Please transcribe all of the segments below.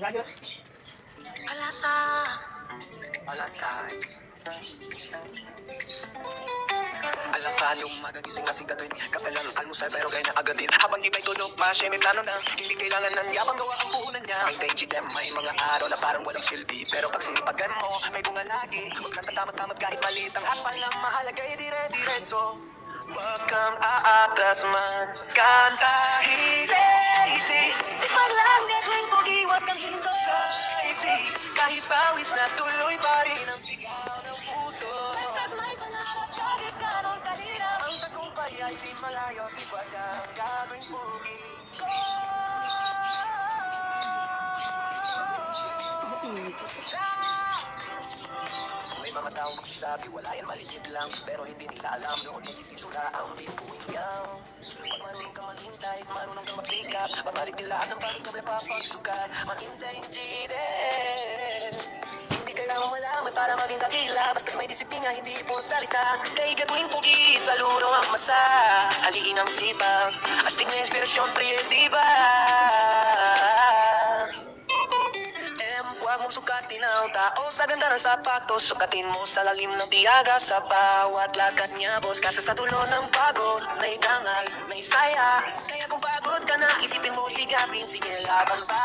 Radio. Alasa. Alasan. Alasan yung magagising kasi gatuin Kapalan almusal pero kaya na agadin Habang iba'y tulog pa siya may plano na Hindi kailangan ng yabang gawa ang puhunan niya May day dem may mga araw na parang walang silbi Pero pag sinipagan mo may bunga lagi Huwag lang tatamat-tamat kahit maliit ang akpal na mahalaga ay dire-diretso Huwag kang aatras man Kantahin Say, Sipag lang gagawin pogi, huwag kang hinto. Say, kahit pawis na tuloy pa rin ang sigaw ng puso Basta't may pangarap kahit ganong kalirap. Ang tagumpay ay di malayo Si Badang mga taong magsasabi Wala yan maliit lang Pero hindi nila alam. Doon nasisisura ang pinpuingaw Pag marunong ka maghintay Marunong ka magsikap. Babalik nila ang bagong kabla papagsukat Mahintay yung din Hindi kailangan malaman para maging dakila. Basta may disiplina, hindi po salita. Kay gagawin pugi sa luro ang masa. Haliin ang sipag Astig na inspirasyon, pre, di mong sukatin ang tao. Sa ganda ng sapatos Sukatin mo sa lalim ng tiyaga. Sa bawat lakad niya Boss, kasi sa tulo ng pagod May dangal, may saya. Kaya kung pagod ka na, isipin mo sigapin Sige, laban pa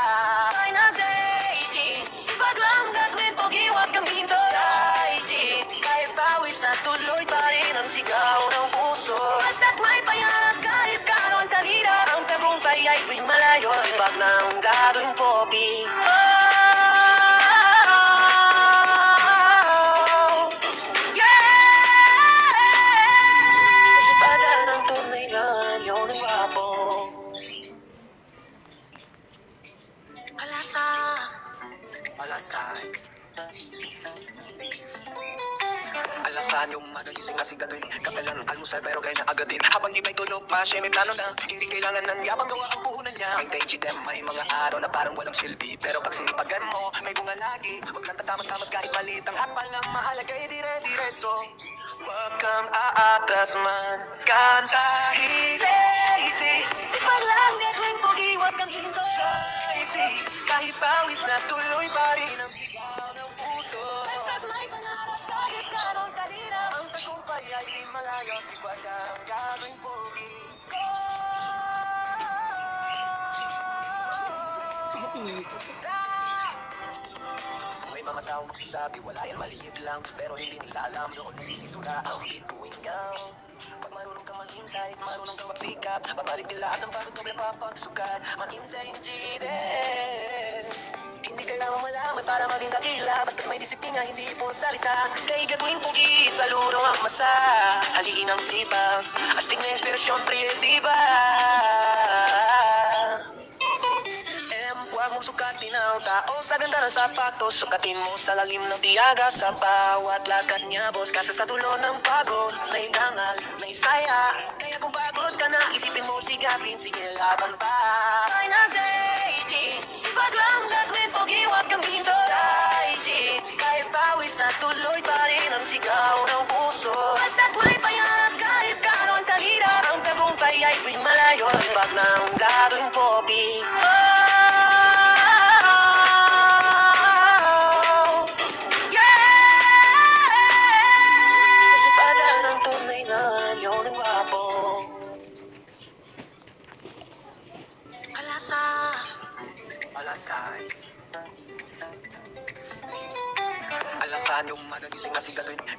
Try na JG Sipag lang gagawin pogi, huwag kang hinto. JG Kahit pawis na tuloy pa rin ang sigaw ng puso. Basta't may pangarap kahit ganong kalirap. Ang tagumpay ay malayo. Sipag ng gagawin pogi pa siya may plano na. Hindi kailangan ng yabang gawa ang puhunan niya. May day dem may mga araw na parang walang silbi. Pero pag sinipagan mo may bunga lagi. Huwag lang tatamat-tamat kahit maliit ang akpal ng mahalaga ay dire-diretso Huwag kang aatras man. Kantahin Say, Sipag lang gagawin pogi, huwag kang hinto. kahit pawis na tuloy pa rin ang sigaw malayo Si Badang gagawin pogi. Ko! May mga taong magsasabi Wala yan maliit lang. Pero hindi nila alam Doon nasisisura ang bituingaw Pag marunong ka maghintay Marunong ka magsikap Babalik nila at ang bagong doble papagsukat Mahintay yung jide Malaman para maging dakila Basta may disiplina, hindi po salita. Kay gagawin pugi sa luro ang masa. Haliin ang sipag Astig na inspirasyon, pre, di ba? Huwag mong sukatin ang tao sa ganda ng sapatos. Sukatin mo sa lalim ng tiyaga sa bawat lakad niya Boss, kasi sa tulo ng pagod May dangal, may saya. Kaya kung pagod ka na, isipin mo sigapin Sige, laban pa. Try na JG Sipag lang Basta't may pangarap kahit ganong kalirap. Ang tagumpay ay tuwing malayo Sipag ng gagawin pogi Oh. Alasan yung magagising na sigatuin Kapalan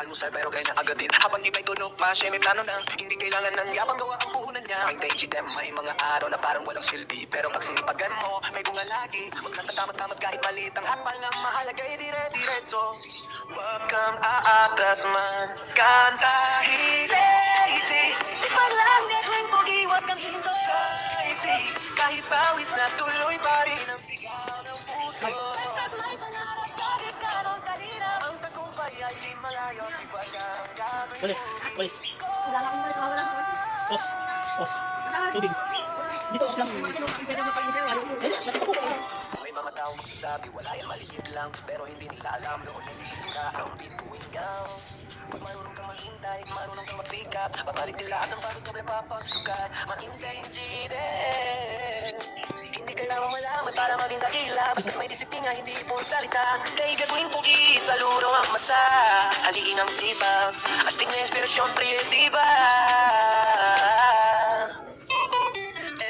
almusal pero kaya na agadin Habang iba'y tulog pa siya may plano na Hindi kailangan ng yabang gawa ang puhunan niya. May day dem may mga araw na parang walang silbi. Pero pag sinipagan mo may bunga lagi. Huwag lang tatamat-tamat kahit maliit ang akpal ng mahalaga ay dire-diretso. Huwag kang aatras man. Kantahin Say, Sipag lang gagawin pogi, huwag kang hinto. Say, kahit pawis na tuloy pa rin ang sigaw ng puso Polis, polis. Os, os. Tubig. Dito, os lang. May mga tao magsasabi Wala yan maliit lang Pero hindi nila alam Doon nasisisura ang bituingaw Pag marunong ka maghintay Marunong ka magsikap Babalik nila at ang bagong doble papagsukat Mahintay yung jide Hindi kailangan malaman para maging dakila. Basta may disiplina, hindi po salita. Kay gagawin pogi, sa luro ang masa. Haligi ng sipag Astig na inspirasyon, priyetiba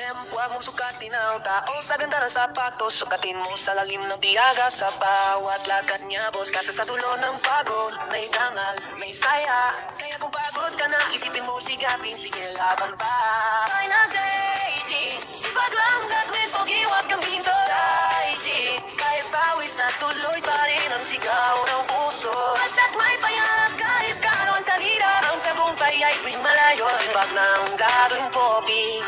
M, huwag mong sukatin ang tao sa ganda ng sapatos. Sukatin mo sa lalim ng tiyaga sa bawat lakad niya Boss, kasi sa tulo ng pagod May dangal, may saya. Kaya kung pagod ka na, isipin mo sigapin Sige, laban pa. Ay na JG Sipag lang gagawin pogi Huwag kang hinto JG, kahit pawis na tuloy pa rin ang sigaw ng puso. Basta't may payag Kahit karon talira Ang tagumpay ay tuwing malayo. Sipag na ang gagawin pogi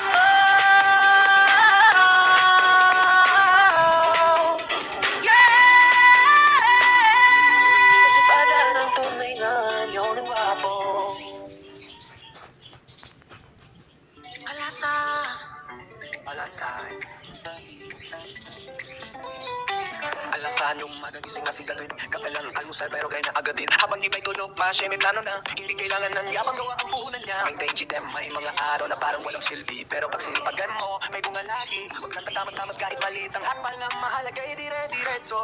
yung magagising kasi gatuin Kapalan almusal pero kaya na agad din. Habang iba'y tulog pa siya may plano na. Hindi kailangan ng yapang gawa ang puhunan niya. May tenji dem may mga araw na parang walang silbi. Pero pag sinipagan mo may bunga lagi. Huwag lang tatamat-tamat kahit maliit ang akmal na mahalaga ay dire-diretso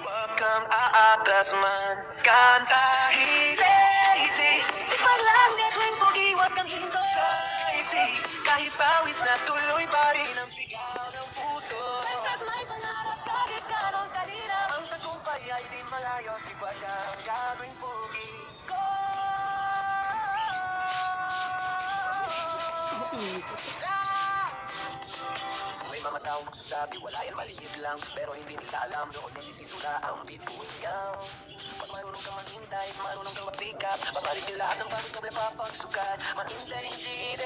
Huwag kang aatras man. Kantahin Seiji Sipag lang gagawin pogi Huwag kang hinto Seiji Kahit pawis na tuloy pa rin ang sigaw ng puso. Basta't may pangarap May magsasabi Wala yan maliit lang Pero hindi nila alam. Doon nasisisula ang beat ko ikaw Pag marunong kang maghintay Marunong kang magsikap Babalik nila lahat ng pagod na napapagsukat Mahintay din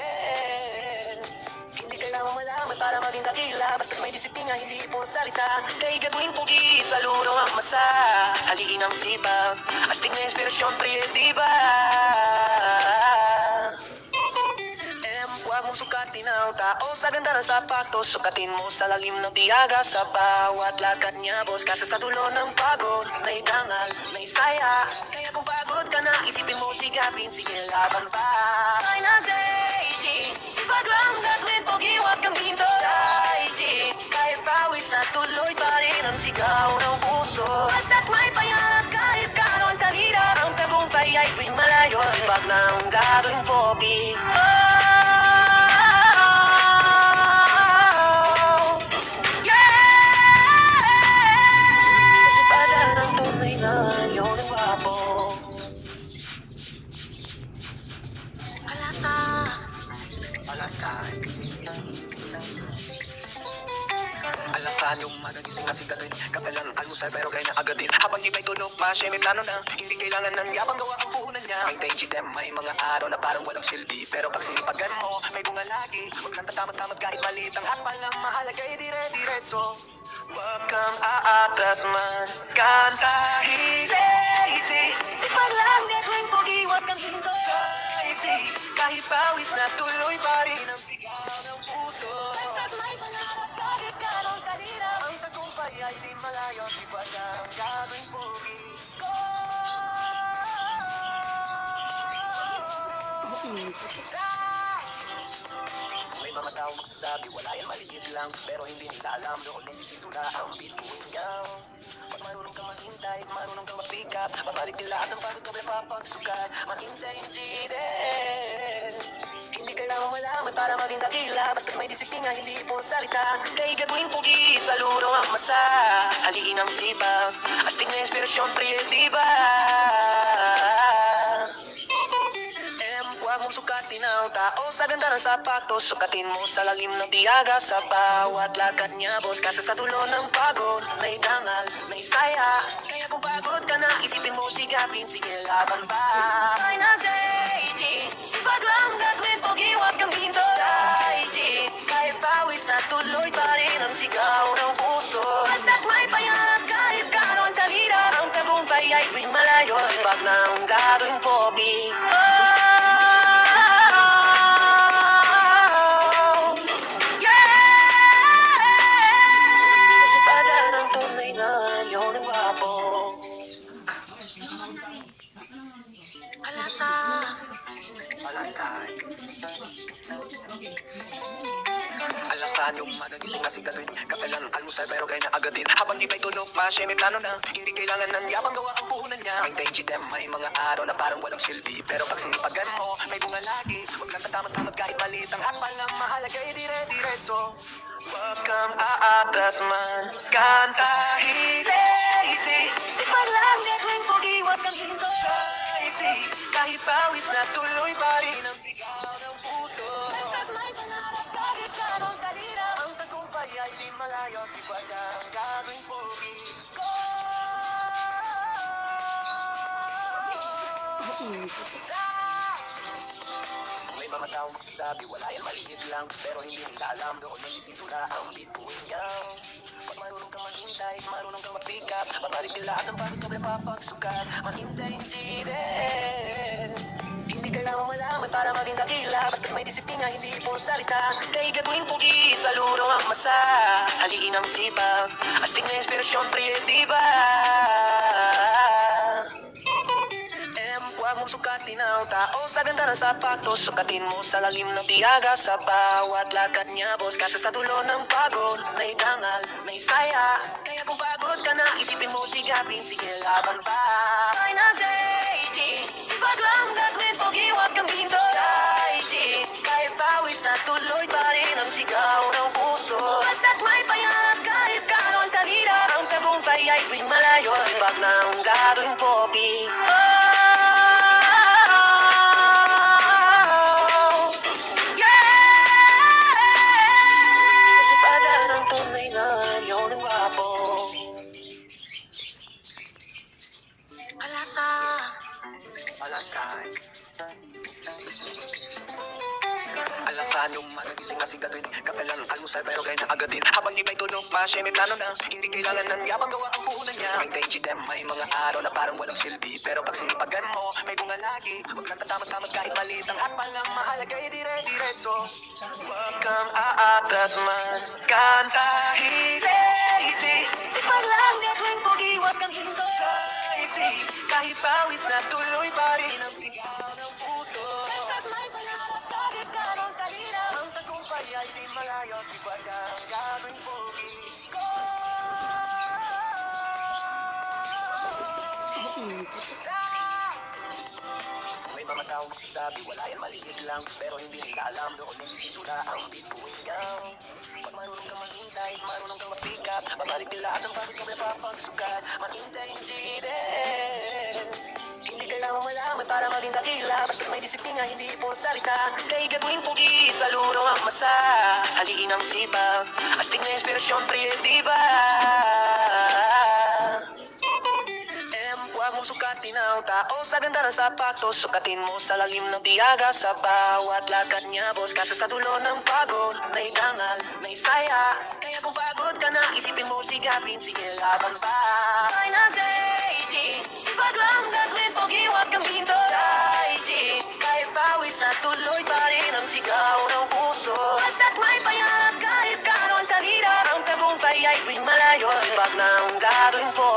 Hindi kailangan malaman para maging dakila. Basta may disiplina, hindi po salita. Kay gagawin pogi, sa luro ang masa. Haligi ng sipag. Astig na inspirasyon, priyetiba M, huwag sukatin ang tao sa ganda ng sapatos. Sukatin mo sa lalim ng tiyaga sa bawat lakad niya Boss, kasi sa tulo ng pagod May dangal, may saya. Kaya kung pagod ka na, isipin mo sigapin Sige, laban pa. Ay na JG Sipag lang gagawin pogi Huwag kang hinto. JG, kahit pawis na tuloy pa rin ang sigaw ng puso. Basta't may payag Kahit karon talira Ang tagumpay ay malayo. Sipag na ang gagawin pogi. Oh, Alasan. Yung magagising kasi gatuin Kapalan almusal pero kaya na agad din. Habang iba'y tulog pa siya may plano na. Hindi kailangan ng yapang gawa ang puhunan niya. May tenji dem may mga araw na parang walang silbi. Pero pag sinipagan mo may bunga lagi. Huwag lang tatamat-tamat kahit maliit ang hakbal na mahalaga dire-diretso Huwag kang aatras man. Kantahin. Seiji Sipag lang gagawin pogi Hinto Seiji Kahit pawis na tuloy pa rin. Ang sigaw ng puso. Basta't may pangarap Kahit karon talira Ang tagumpay ay di malayo. Si Baga ang gagawing pogi tao magsasabi Wala yan maliit lang. Pero hindi nila alam Doon nasisisula ang beat ko ikaw Pag marunong kang maghintay Marunong kang magsikap Babalik nila lahat ng pagod na napapagsukat Mahintay din Hindi kailangan malaman para maging dakila. Basta may disiplina, hindi po salita. Kay gagawin pogi, sa luro ang masa. Haligi ng sipag. Astig na inspirasyon, M, huwag mong sukatin ang tao sa ganda ng sapatos Sukatin mo sa lalim ng tiyaga sa bawat lakad niya Boss, kasi sa tulo ng pagod May dangal, may saya. Kaya kung pagod ka na, isipin mo sigapin Sige, laban pa. Ay na JG Sipag lang gagawin pogi Huwag kang hinto JG, kahit pawis na tuloy pa rin ang sigaw ng puso. Basta't may payag Kahit karon talira Ang tagumpay ay malayo. Sipag na ang gagawing pogi Yung magagising na sigarin Kapalan almusal pero kaya na agadin Habang di pa'y tulog pa siya may plano na. Hindi kailangan ng yapang gawa ang puhunan niya. May dainty dem may mga araw na parang walang silbi. Pero pag sinipagan mo may bunga lagi. Huwag lang tatamat-tamat kahit maliit ang akmal ng mahalaga ay dire-diretso. Huwag kang aatras man. Kantahin Easy Sipag lang gagawin pogi Huwag kang hinto. Easy Kahit pawis na tuloy pa rin ang sigaw ng puso. Basta't may pangarap kahit anong Ang malayo Sipag ang gagawin pogi May mga tao magsasabi wala yan maliit lang. Pero hindi nila alam doon nasisisura ang bituin yaw Pag marunong kang maghintay, marunong kang magsikap Babalik din lahat ng bago ka may papagsukat Maghintay hindi kailangan malaman para maging dakila. Basta may disiplina, hindi po salita. Kay gagawin pugi sa luro ang masa. Haligin ang sipag Astig na inspirasyon, pre, di ba? Em, huwag mong sukatin ang tao. Sa ganda ng sapatos Sukatin mo sa lalim ng tiyaga. Sa bawat lakad niya Boss, kasi sa dulo ng pagod May dangal, may saya. Kaya kung pagod ka na, isipin mo sigapin Sige, laban pa Ay na JG Sipag lang sigaw ng puso. Basta't may payat kahit anong kalira Ang tagumpay ay tuwing malayo. Sipag ng gagawin pogi. Oh, magagising kasi gatuin Kapalan almusal pero kaya na agadin Habang iba'y tulog pa siya may plano na Hindi kailangan ng yapang gawa ang puhunan niya. May dainty dem may mga araw na parang walang silbi. Pero pag sinipagan mo may bunga lagi. Huwag lang tatamat-tamat kahit maliit ang akmal ng mahalaga ay dire-diretso Huwag kang aatras man Kantahin Easy Sipag lang gagawin pogi Huwag kang hinto Society Kahit pawis na tuloy pa rin ang sigaw malayo Si Baga ang gagawin pogi ko? May mga tao magsasabi wala yan maliit lang. Pero hindi nila alam doon nasisisura ang bituin yaw Pag marunong kang maghintay, marunong kang magsikap Babalik din lahat ng pagod ka may papagsukat Maghintay hindi kailangan malaman para maging dakila. Basta may disiplina, hindi po salita. Kay gagawin pugi sa luro ang masa. Haligin ang sipag Astig na inspirasyon, pre, sukatin ang tao sa ganda ng sapatos. Sukatin mo sa lalim ng tiyaga sa bawat lakad niya Boss, kasi sa dulo ng pagod May dangal, may saya. Kaya kung pagod ka na, isipin mo sigapin Sige, laban pa. Ay na JG Sipag lang gagawin pogi Huwag kang hinto JG, kahit pawis na tuloy pa rin ang sigaw ng puso. Basta't may payat kahit anong kalira Ang tagumpay ay tuwing malayo. Sipag ng gagawin pogi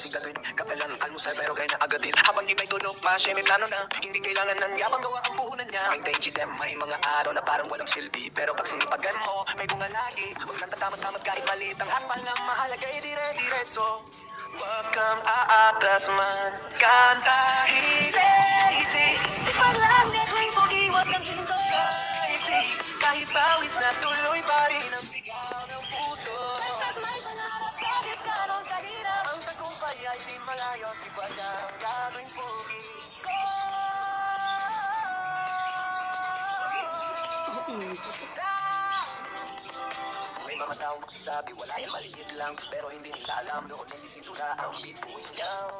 kasi gatuin Kapalan almusal pero kaya na agadin Habang di may tulog pa siya may plano na Hindi kailangan ng yapang gawa ang puhunan niya. May dainty dem may mga araw na parang walang silbi. Pero pag sinipagan mo may bunga lagi. Huwag lang tatamat-tamat kahit maliit ang akmal ng mahalaga ay dire-diretso Huwag kang aatras man. Kantahin Easy Sipag lang gagawin pogi Huwag kang hinto. Society Kahit pawis na tuloy pa rin ang sigaw ng puso ay di malayo Si Baga ang gagawin pogi magsasabi wala yan maliit lang Pero hindi nila alam. Doon nasisisura ang bituin yaw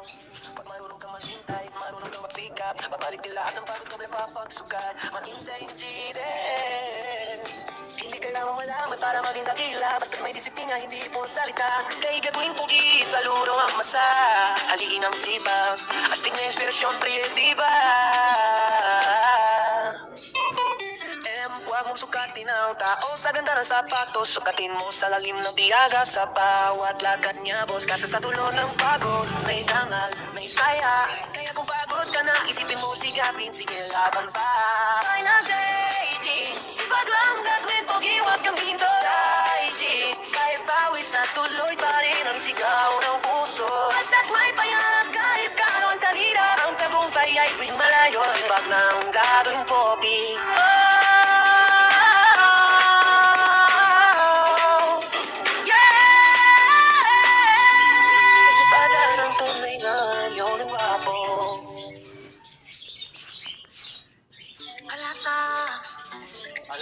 Pag marunong kang maghintay, marunong kang magsikap Babalik din lahat ng pagod ka may papagsukat Maghintay hindi din Hindi kailangan malaman para maging dakila. Basta may disiplina, hindi po salita. Kay gagawin pugi, sa luro ang masa. Haliin ang sibag, astig na inspirasyon, M, huwag mong sukatin ang tao sa ganda ng sapatos Sukatin mo sa lalim ng tiyaga sa bawat lakad niya Boss, kasi sa dulo ng pagod May dangal, may saya. Kaya kung pagod ka na, isipin mo sigapin Sige, laban pa. Ay na JG Sipag lang gagawin pogi Huwag kang hinto JG, kahit pawis na tuloy pa rin ang sigaw ng puso. Basta't may payag Kahit karon kanina Ang tagumpay ay malayo. Sipag ng gagawin pogi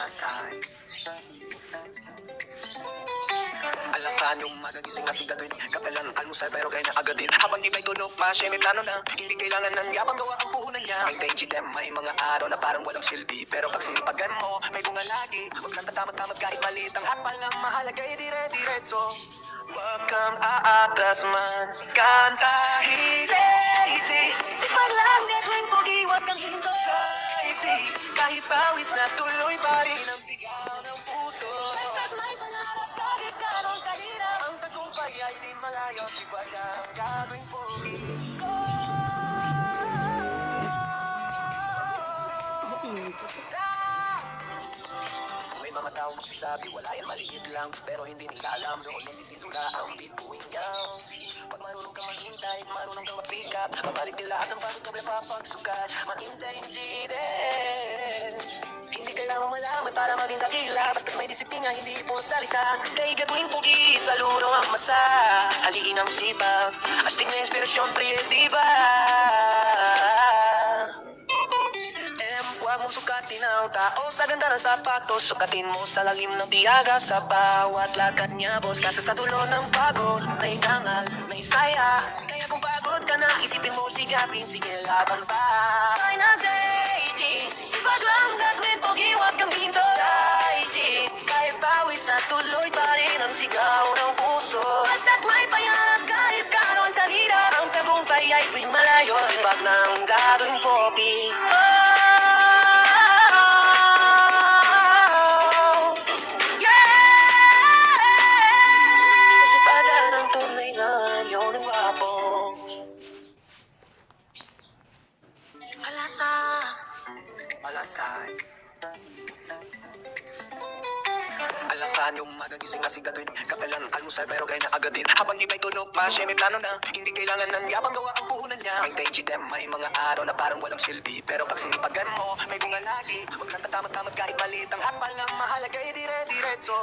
Alasan Alasan yung magagising na sigatuin Kapelan almusal pero kaya na agadin Habang di may tulog may plano na. Hindi kailangan ng yapang gawa ang puhunan niya. May day dem may mga araw na parang walang silbi. Pero pag sinipagan mo may bunga lagi. Huwag lang tatamat-tamat kahit maliit ang hakbal na mahalaga ay dire-diretso Huwag kang aatras man. Kantahin Say, Sipag lang gagawin pogi Huwag kang hinto. Society Kahit pawis na tuloy pa rin ang sigaw ng puso. Basta't may pangarap Kahit karon kanina. Ang tagumpay ay di malayo. Si Baga ang gagawing magsasabi wala yan maliit lang Pero hindi nila alam. Doon nasisisula ang bituin down Pag marunong ka maghintay, marunong ka magsikap Pabalik nila at ang pagod ka papagsukat Mahintay hindi din Hindi kailangan malaman para maging dakila Basta may disiplina, hindi po salita. Kay gagawin pugi, sa luro ang masa. Haliin ang sipag, astig na inspirasyon, priyetiba M, huwag mong sukatin ang tao. Sa ganda ng sapatos Sukatin mo sa lalim ng tiyaga. Sa bawat lakad niya Boss, kasi sa dulo ng pagod May dangal, may saya. Kaya kung pagod ka na, isipin mo sigapin Sige, laban pa. Ay na JG Sipag lang gagawin pogi Huwag kang hinto JG, kahit pawis na tuloy pa rin ang sigaw ng puso. Basta't may payag Kahit karon kanina Ang tagumpay ay tuwing malayo. Sipag ng gagawin pogi siya may plano na Hindi kailangan ng yapang gawa ang puhunan niya. May day dem may mga araw na parang walang silbi. Pero pag sinipagan mo may bunga lagi. Huwag lang tatamat-tamat kahit maliit ang hakbal na mahalaga dire-diretso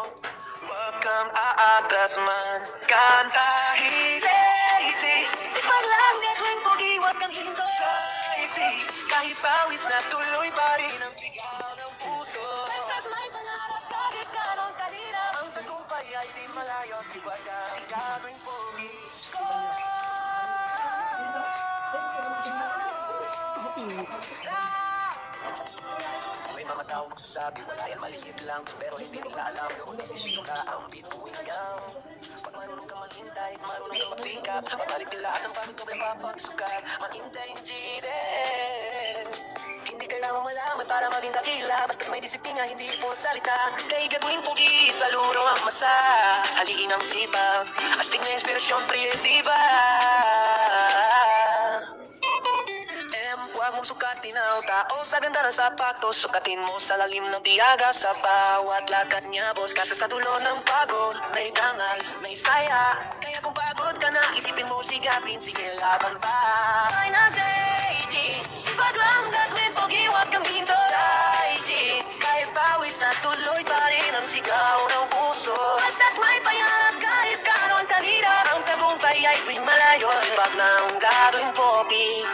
Huwag kang aatras man. Kantahin Say, Sipag lang gagawin pogi Huwag kang hinto Society Kahit pawis na tuloy pa rin ang sigaw ng puso. Basta't may pangarap Kahit karon kanina. Ang tagumpay ay di malayo Si Baga tao magsasabi wala yan maliit lang Pero hindi nila alam doon nasisisura ang bituin gown Pag marunong ka maghintay, marunong ka magsikap Pabalik nila ang pagod ka papagsukat Mahintay hindi din Hindi kailangan malaman para maging dakila. Basta may disiplina, hindi po salita. Kay gagawin pugi, sa luro ang masa. Haliin ang sipag, astig na inspirasyon, priyetiba M, ang tao sa ganda ng sapatos. Sukatin mo sa lalim ng tiyaga sa bawat lakad niya Boss, kasi sa dulo ng pagod May dangal, may saya. Kaya kung pagod ka na, isipin mo sigapin Sige, laban pa Ay na JG Sipag lang gagawin pogi Huwag kang hinto JG, kahit pawis na tuloy pa rin ang sigaw ng puso. Basta't may payag Kahit karon kanina Ang tagumpay ay tuwing malayo. Sipag ng gagawin pogi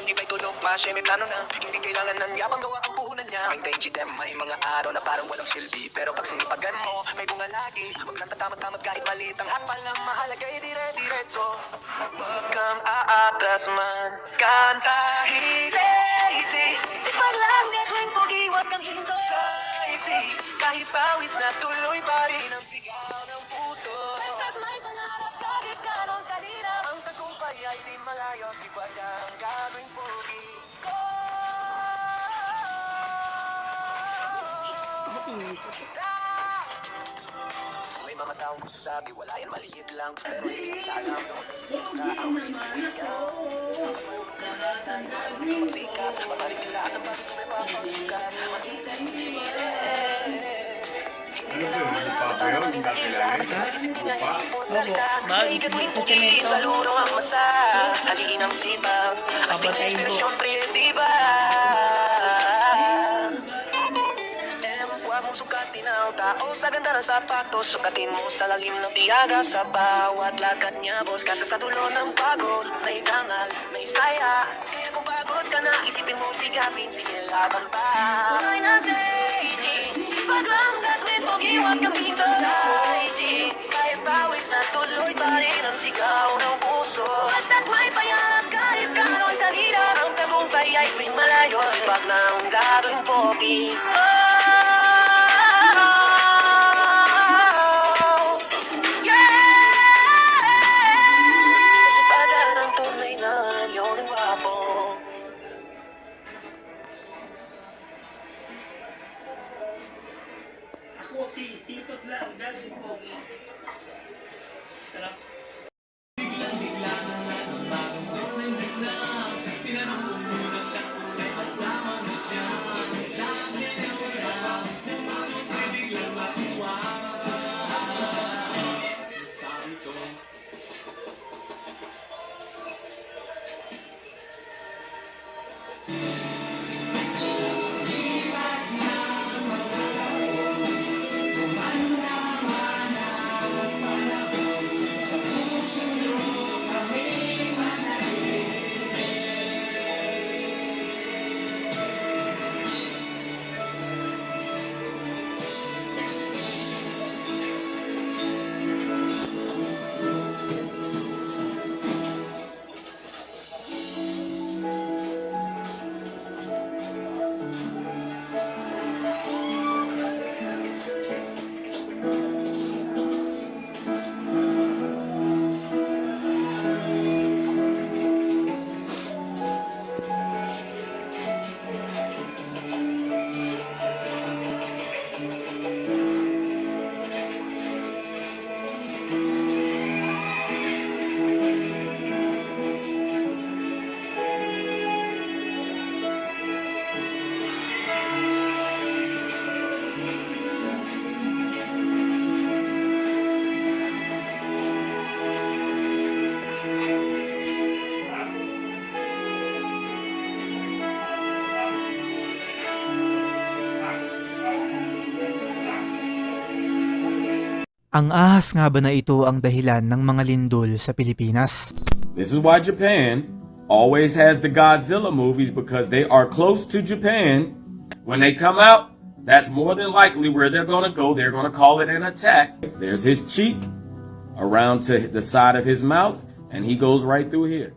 agadin Habang di may tulog pa siya may plano na. Hindi kailangan ng yabang gawa ang puhunan niya. Maintain si them may mga araw na parang walang silbi. Pero pag sinipagan mo may bunga lagi. Huwag lang tatamad-tamad kahit maliit ang hapal Ang mahalaga ay dire-diretso Huwag kang aatras man. Kantahin Saiti Sipag lang pogi, huwag kang hinto Saiti Kahit pawis na tuloy pa rin Ang sigaw magsasabi wala yan maliit lang Pero hindi nila alam noon nasisisuka ang bituin ka. Magsikap, mabalik nila at ang bakit may papagsukat May gagawin pugi sa luro ang masa. Haligin ang sipag Astig na inspirasyon primitiva Em, tao. Sa ganda ng sapatos Sukatin mo sa lalim ng tiyaga. Sa bawat lakad niya, boss Kasi sa dulo ng pagod May dangal, may saya. Kaya kung pagod ka na, isipin mo sigapin Sige, laban pa. Punoy ng JG Sipag lang gagawin pogi, huwag kang hinto JG, kahit pawis na tuloy pa rin ang sigaw ng puso. Basta't may payat kahit ganong kalirap Ang tagumpay ay may malayo. Sipag ng gagawin pogi. Oh, Ang ahas nga ba na ito ang dahilan ng mga lindol sa Pilipinas? This is why Japan always has the Godzilla movies because they are close to Japan. When they come out, that's more than likely where they're going to go. They're going to call it an attack. There's his cheek around to the side of his mouth, and he goes right through here.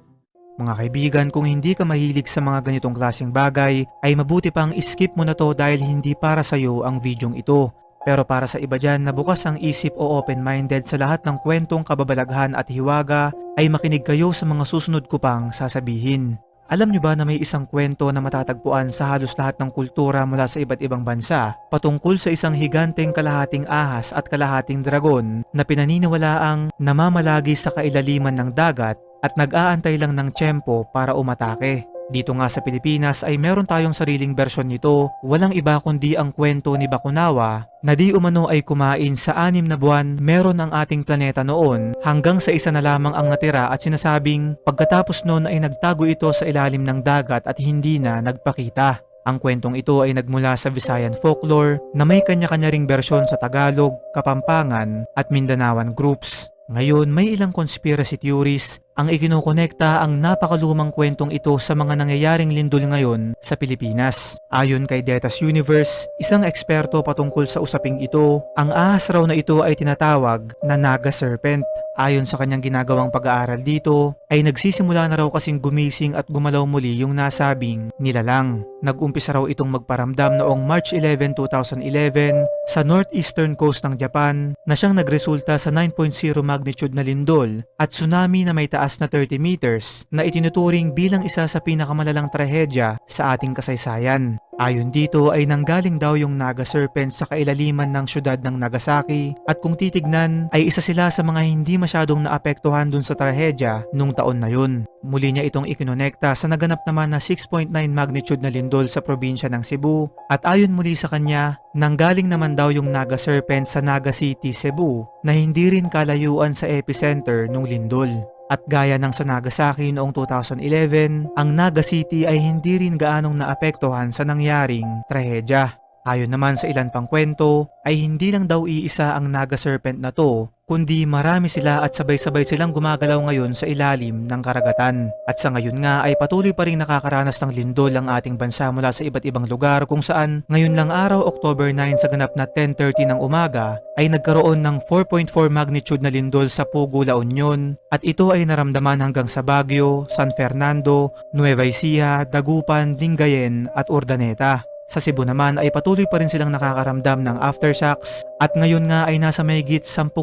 Mga kaibigan, kung hindi ka mahilig sa mga ganitong klaseng bagay, ay mabuti pang skip mo na to dahil hindi para sa'yo ang videong ito. Pero para sa iba dyan na bukas ang isip o open-minded sa lahat ng kwentong kababalaghan at hiwaga, ay makinig kayo sa mga susunod ko pang sasabihin. Alam nyo ba na may isang kwento na matatagpuan sa halos lahat ng kultura mula sa iba't ibang bansa patungkol sa isang higanteng kalahating ahas at kalahating dragon na pinaniniwalaang namamalagi sa kailaliman ng dagat at nag-aantay lang ng tiyempo para umatake. Dito nga sa Pilipinas ay meron tayong sariling bersyon nito, walang iba kundi ang kwento ni Bakunawa na di umano ay kumain sa anim na buwan meron ang ating planeta noon hanggang sa isa na lamang ang natira at sinasabing pagkatapos noon ay nagtago ito sa ilalim ng dagat at hindi na nagpakita. Ang kwentong ito ay nagmula sa Visayan folklore na may kanya-kanya ring bersyon sa Tagalog, Kapampangan at Mindanawan groups. Ngayon, may ilang conspiracy theories ang ikinukonekta ang napakalumang kwentong ito sa mga nangyayaring lindol ngayon sa Pilipinas. Ayon kay Detas Universe, isang eksperto patungkol sa usaping ito, ang ahas raw na ito ay tinatawag na Naga Serpent. Ayon sa kanyang ginagawang pag-aaral dito, ay nagsisimula na raw kasing gumising at gumalaw muli yung nasabing nilalang. Nag-umpisa raw itong magparamdam noong March 11, 2011 sa northeastern coast ng Japan na siyang nagresulta sa 9.0 magnitude na lindol at tsunami na may taas na 30 meters na itinuturing bilang isa sa pinakamalalang trahedya sa ating kasaysayan. Ayon dito ay nanggaling daw yung Naga Serpent sa kailaliman ng syudad ng Nagasaki at kung titignan ay isa sila sa mga hindi masyadong naapektuhan dun sa trahedya nung taon na yun. Muli niya itong ikinonekta sa naganap naman na 6.9 magnitude na lindol sa probinsya ng Cebu at ayon muli sa kanya, nanggaling naman daw yung Naga Serpent sa Naga City, Cebu na hindi rin kalayuan sa epicenter nung lindol. At gaya ng sa Nagasaki noong 2011, ang Naga City ay hindi rin gaanong naapektuhan sa nangyaring trahedya. Ayon naman sa ilan pang kwento, ay hindi lang daw iisa ang Naga Serpent na to, kundi marami sila at sabay-sabay silang gumagalaw ngayon sa ilalim ng karagatan. At sa ngayon nga ay patuloy pa rin nakakaranas ng lindol ang ating bansa mula sa iba't ibang lugar kung saan ngayon lang araw October 9 sa ganap na 10.30 ng umaga ay nagkaroon ng 4.4 magnitude na lindol sa Pugo, La Union at ito ay naramdaman hanggang sa Baguio, San Fernando, Nueva Ecija, Dagupan, Lingayen at Urdaneta. Sa Cebu naman ay patuloy pa rin silang nakakaramdam ng aftershocks at ngayon nga ay nasa mahigit 10,000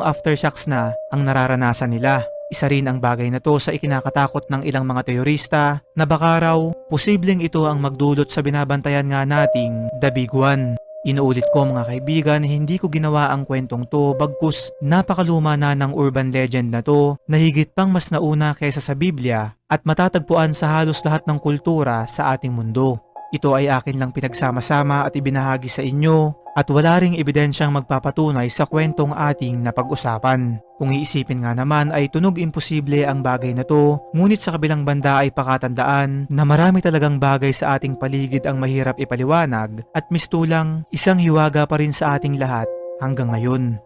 aftershocks na ang nararanasan nila. Isa rin ang bagay na to sa ikinakatakot ng ilang mga teorista na baka raw posibleng ito ang magdulot sa binabantayan nga nating One. Inuulit ko mga kaibigan, hindi ko ginawa ang kwentong to bagkus napakaluma na ng urban legend na to na higit pang mas nauna kaysa sa Biblia at matatagpuan sa halos lahat ng kultura sa ating mundo. Ito ay akin lang pinagsama-sama at ibinahagi sa inyo at wala ring ebidensyang magpapatunay sa kwentong ating napag-usapan. Kung iisipin nga naman ay tunog imposible ang bagay na to, ngunit sa kabilang banda ay pakatandaan na marami talagang bagay sa ating paligid ang mahirap ipaliwanag at mistulang isang hiwaga pa rin sa ating lahat hanggang ngayon.